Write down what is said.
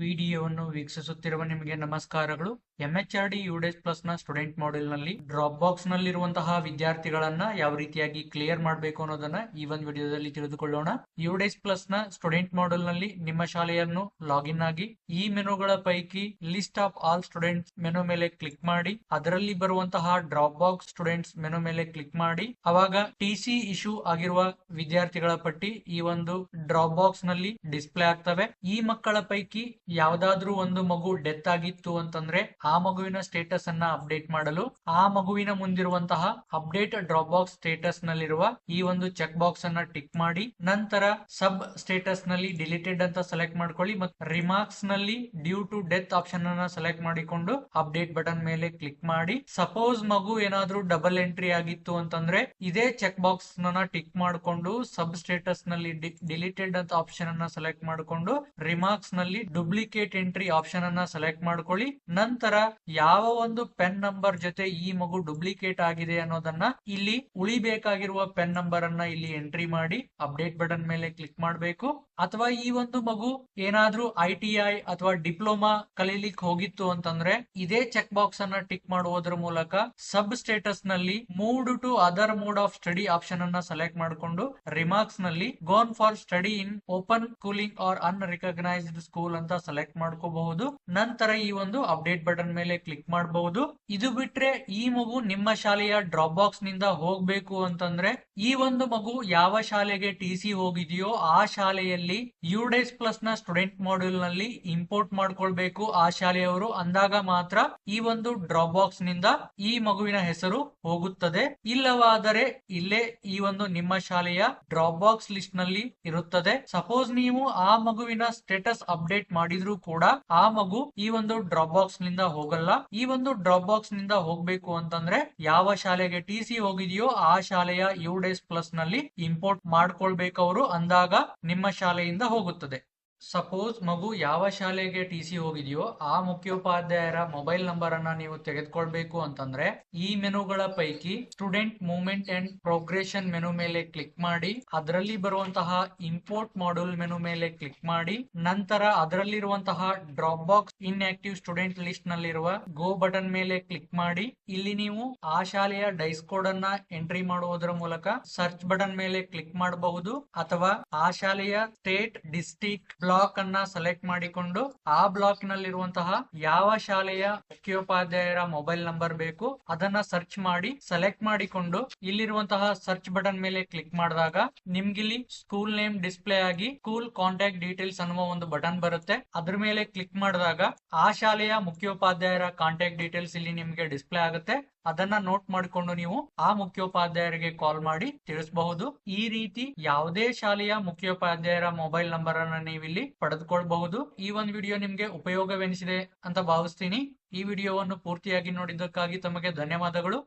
ವಿಡಿಯೋವನ್ನು ವೀಕ್ಷಿಸುತ್ತಿರುವ ನಿಮಗೆ ನಮಸ್ಕಾರಗಳು. ಎಂಎಚ್ಆರ್ಡಿ ಯುಡೆಸ್ ಪ್ಲಸ್ನ ಸ್ಟೂಡೆಂಟ್ ಮಾಡೆಲ್ನಲ್ಲಿ ಡ್ರಾಪ್ ಬಾಕ್ಸ್ ನಲ್ಲಿರುವಂತಹ ವಿದ್ಯಾರ್ಥಿಗಳನ್ನ ಯಾವ ರೀತಿಯಾಗಿ ಕ್ಲಿಯರ್ ಮಾಡಬೇಕು ಅನ್ನೋದನ್ನ ಈ ಒಂದು ವಿಡಿಯೋದಲ್ಲಿ ತಿಳಿದುಕೊಳ್ಳೋಣ. ಯುಡೆಸ್ ಪ್ಲಸ್ನ ಸ್ಟೂಡೆಂಟ್ ಮಾಡೆಲ್ನಲ್ಲಿ ನಿಮ್ಮ ಶಾಲೆಯನ್ನು ಲಾಗಿನ್ ಆಗಿ ಈ ಮೆನುಗಳ ಪೈಕಿ list of all students menu ಮೇಲೆ ಕ್ಲಿಕ್ ಮಾಡಿ, ಅದರಲ್ಲಿ ಬರುವಂತಹ ಡ್ರಾಪ್ ಬಾಕ್ಸ್ ಸ್ಟೂಡೆಂಟ್ಸ್ ಮೆನು ಮೇಲೆ ಕ್ಲಿಕ್ ಮಾಡಿ, ಅವಾಗ ಟಿಸಿ ಇಶ್ಯೂ ಆಗಿರುವ ವಿದ್ಯಾರ್ಥಿಗಳ ಪಟ್ಟಿ ಈ ಒಂದು ಡ್ರಾಪ್ ಬಾಕ್ಸ್ನಲ್ಲಿ ಡಿಸ್ಪ್ಲೇ ಆಗ್ತವೆ. ಈ ಮಕ್ಕಳ ಪೈಕಿ ಯಾವ್ದಾದ್ರೂ ಒಂದು ಮಗು ಡೆತ್ ಆಗಿತ್ತು ಅಂತಂದ್ರೆ ಆ ಮಗುವಿನ ಸ್ಟೇಟಸ್ ಅನ್ನ ಅಪ್ಡೇಟ್ ಮಾಡಲು, ಆ ಮಗುವಿನ ಮುಂದಿರುವಂತಹ ಅಪ್ಡೇಟ್ ಡ್ರಾಪ್ ಬಾಕ್ಸ್ ಸ್ಟೇಟಸ್ ನಲ್ಲಿರುವ ಈ ಒಂದು ಚೆಕ್ ಬಾಕ್ಸ್ ಅನ್ನ ಟಿಕ್ ಮಾಡಿ, ನಂತರ ಸಬ್ ಸ್ಟೇಟಸ್ನಲ್ಲಿ ಡಿಲೀಟೆಡ್ ಅಂತ ಸೆಲೆಕ್ಟ್ ಮಾಡ್ಕೊಳ್ಳಿ ಮತ್ತು ರಿಮಾರ್ಕ್ಸ್ನಲ್ಲಿ ಡ್ಯೂ ಟು ಡೆತ್ ಆಪ್ಷನ್ ಅನ್ನ ಸೆಲೆಕ್ಟ್ ಮಾಡಿಕೊಂಡು ಅಪ್ಡೇಟ್ ಬಟನ್ ಮೇಲೆ ಕ್ಲಿಕ್ ಮಾಡಿ. ಸಪೋಸ್ ಮಗು ಏನಾದ್ರೂ ಡಬಲ್ ಎಂಟ್ರಿ ಆಗಿತ್ತು ಅಂತಂದ್ರೆ ಇದೇ ಚೆಕ್ ಬಾಕ್ಸ್ನ ಟಿಕ್ ಮಾಡಿಕೊಂಡು ಸಬ್ ಸ್ಟೇಟಸ್ನಲ್ಲಿ ಡಿಲೀಟೆಡ್ ಅಂತ ಆಪ್ಷನ್ ಅನ್ನ ಸೆಲೆಕ್ಟ್ ಮಾಡಿಕೊಂಡು ರಿಮಾರ್ಕ್ಸ್ನಲ್ಲಿ ಡುಪ್ಲಿಕೇಟ್ ಎಂಟ್ರಿ ಆಪ್ಷನ್ ಅನ್ನ ಸೆಲೆಕ್ಟ್ ಮಾಡ್ಕೊಳ್ಳಿ. ನಂತರ ಯಾವ ಒಂದು ಪೆನ್ ನಂಬರ್ ಜೊತೆ ಈ ಮಗು ಡುಪ್ಲಿಕೇಟ್ ಆಗಿದೆ ಅನ್ನೋದನ್ನ ಇಲ್ಲಿ ಉಳಿಬೇಕಾಗಿರುವ ಪೆನ್ ನಂಬರ್ ಅನ್ನ ಇಲ್ಲಿ ಎಂಟ್ರಿ ಮಾಡಿ ಅಪ್ಡೇಟ್ ಬಟನ್ ಮೇಲೆ ಕ್ಲಿಕ್ ಮಾಡಬೇಕು. ಅಥವಾ ಈ ಒಂದು ಮಗು ಏನಾದ್ರೂ ಐ ಅಥವಾ ಡಿಪ್ಲೊಮಾ ಕಲೀಲಿಕ್ಕೆ ಹೋಗಿತ್ತು ಅಂತಂದ್ರೆ ಇದೇ ಚೆಕ್ ಬಾಕ್ಸ್ ಅನ್ನ ಟಿಕ್ ಮಾಡುವುದರ ಮೂಲಕ sub ಸ್ಟೇಟಸ್ನಲ್ಲಿ moved to other mode of study option ಅನ್ನ ಸೆಲೆಕ್ಟ್ ಮಾಡಿಕೊಂಡು ರಿಮಾರ್ಕ್ಸ್ನಲ್ಲಿ gone for study in open schooling or unrecognised school ಅಂತ ಸೆಲೆಕ್ಟ್ ಮಾಡ್ಕೋಬಹುದು. ನಂತರ ಈ ಒಂದು ಅಪ್ಡೇಟ್ ಬಟನ್ ಮೇಲೆ ಕ್ಲಿಕ್ ಮಾಡಬಹುದು. ಇದು ಬಿಟ್ರೆ ಈ ಮಗು ನಿಮ್ಮ ಶಾಲೆಯ ಡ್ರಾಪ್ ಬಾಕ್ಸ್ನಿಂದ ಹೋಗ್ಬೇಕು ಅಂತಂದ್ರೆ ಈ ಒಂದು ಮಗು ಯಾವ ಶಾಲೆಗೆ ಟಿ ಸಿ ಹೋಗಿದೆಯೋ ಆ ಶಾಲೆಯಲ್ಲಿ ಯುಡೇಸ್ ಪ್ಲಸ್ನ ಸ್ಟೂಡೆಂಟ್ ಮಾಡ್ಯೂಲ್ನಲ್ಲಿ ಇಂಪೋರ್ಟ್ ಮಾಡ್ಕೊಳ್ಬೇಕು. ಆ ಶಾಲೆಯವರು ಅಂದಾಗ ಮಾತ್ರ ಈ ಒಂದು ಡ್ರಾಪ್ ಬಾಕ್ಸ್ನಿಂದ ಈ ಮಗುವಿನ ಹೆಸರು ಹೋಗುತ್ತದೆ. ಇಲ್ಲವಾದರೆ ಇಲ್ಲೇ ಈ ಒಂದು ನಿಮ್ಮ ಶಾಲೆಯ ಡ್ರಾಪ್ ಬಾಕ್ಸ್ ಲಿಸ್ಟ್ನಲ್ಲಿ ಇರುತ್ತದೆ. ಸಪೋಸ್ ನೀವು ಆ ಮಗುವಿನ ಸ್ಟೇಟಸ್ ಅಪ್ಡೇಟ್ ಮಾಡಿದ್ರು ಕೂಡ ಆ ಮಗು ಈ ಒಂದು ಡ್ರಾಪ್ ಬಾಕ್ಸ್ನಿಂದ ಹೋಗಲ್ಲ. ಈ ಒಂದು ಡ್ರಾಪ್ ಬಾಕ್ಸ್ನಿಂದ ಹೋಗ್ಬೇಕು ಅಂತಂದ್ರೆ ಯಾವ ಶಾಲೆಗೆ ಟಿ ಸಿ ಹೋಗಿದೆಯೋ ಆ ಶಾಲೆಯ ಯು ಡೇಸ್ ಪ್ಲಸ್ನಲ್ಲಿ ಇಂಪೋರ್ಟ್ ಮಾಡ್ಕೊಳ್ಬೇಕವ್ರು ಅಂದಾಗ ನಿಮ್ಮ ಶಾಲೆಯಿಂದ ಹೋಗುತ್ತದೆ. ಸಪೋಸ್ ಮಗು ಯಾವ ಶಾಲೆಗೆ ಟಿ ಸಿ ಹೋಗಿದೆಯೋ ಆ ಮುಖ್ಯೋಪಾಧ್ಯಾಯರ ಮೊಬೈಲ್ ನಂಬರ್ ಅನ್ನ ನೀವು ತೆಗೆದುಕೊಳ್ಬೇಕು ಅಂತಂದ್ರೆ ಈ ಮೆನುಗಳ ಪೈಕಿ student movement and progression menu ಮೇಲೆ ಕ್ಲಿಕ್ ಮಾಡಿ, ಅದರಲ್ಲಿ ಬರುವಂತಹ ಇಂಪೋರ್ಟ್ ಮಾಡ್ಯೂಲ್ ಮೆನು ಮೇಲೆ ಕ್ಲಿಕ್ ಮಾಡಿ, ನಂತರ ಅದರಲ್ಲಿರುವಂತಹ drop box inactive student list ನಲ್ಲಿರುವ ಗೋ ಬಟನ್ ಮೇಲೆ ಕ್ಲಿಕ್ ಮಾಡಿ, ಇಲ್ಲಿ ನೀವು ಆ ಶಾಲೆಯ ಡೈಸ್ ಕೋಡ್ ಅನ್ನ ಎಂಟ್ರಿ ಮಾಡುವುದರ ಮೂಲಕ ಸರ್ಚ್ ಬಟನ್ ಮೇಲೆ ಕ್ಲಿಕ್ ಮಾಡಬಹುದು ಅಥವಾ ಆ ಶಾಲೆಯ ಸ್ಟೇಟ್ ಡಿಸ್ಟಿಕ್ ಬ್ಲಾಕ್ ಅನ್ನ ಸೆಲೆಕ್ಟ್ ಮಾಡಿಕೊಂಡು ಆ ಬ್ಲಾಕ್ ನಲ್ಲಿರುವಂತಹ ಯಾವ ಶಾಲೆಯ ಮುಖ್ಯೋಪಾಧ್ಯಾಯರ ಮೊಬೈಲ್ ನಂಬರ್ ಬೇಕು, ಅದನ್ನ ಸರ್ಚ್ ಮಾಡಿ ಸೆಲೆಕ್ಟ್ ಮಾಡಿಕೊಂಡು ಇಲ್ಲಿರುವಂತಹ ಸರ್ಚ್ ಬಟನ್ ಮೇಲೆ ಕ್ಲಿಕ್ ಮಾಡಿದಾಗ ನಿಮ್ಗಿಲ್ಲಿ ಸ್ಕೂಲ್ ನೇಮ್ ಡಿಸ್ಪ್ಲೇ ಆಗಿ ಸ್ಕೂಲ್ ಕಾಂಟ್ಯಾಕ್ಟ್ ಡೀಟೇಲ್ಸ್ ಅನ್ನುವ ಒಂದು ಬಟನ್ ಬರುತ್ತೆ. ಅದ್ರ ಮೇಲೆ ಕ್ಲಿಕ್ ಮಾಡಿದಾಗ ಆ ಶಾಲೆಯ ಮುಖ್ಯೋಪಾಧ್ಯಾಯರ ಕಾಂಟ್ಯಾಕ್ಟ್ ಡೀಟೇಲ್ಸ್ ಇಲ್ಲಿ ನಿಮ್ಗೆ ಡಿಸ್ಪ್ಲೇ ಆಗುತ್ತೆ. ಅದನ್ನ ನೋಟ್ ಮಾಡಿಕೊಂಡು ನೀವು ಆ ಮುಖ್ಯೋಪಾಧ್ಯಾಯರಿಗೆ ಕಾಲ್ ಮಾಡಿ ತಿಳಿಸಬಹುದು. ಈ ರೀತಿ ಯಾವುದೇ ಶಾಲೆಯ ಮುಖ್ಯೋಪಾಧ್ಯಾಯರ ಮೊಬೈಲ್ ನಂಬರ್ ಅನ್ನ ನೀವಿಲ್ಲಿ ಪಡೆದುಕೊಳ್ಬಹುದು. ಈ ಒಂದು ವಿಡಿಯೋ ನಿಮ್ಗೆ ಉಪಯೋಗವೆನಿಸಿದೆ ಅಂತ ಭಾವಿಸ್ತೀನಿ. ಈ ವಿಡಿಯೋವನ್ನು ಪೂರ್ತಿಯಾಗಿ ನೋಡಿದ್ದಕ್ಕಾಗಿ ತಮಗೆ ಧನ್ಯವಾದಗಳು.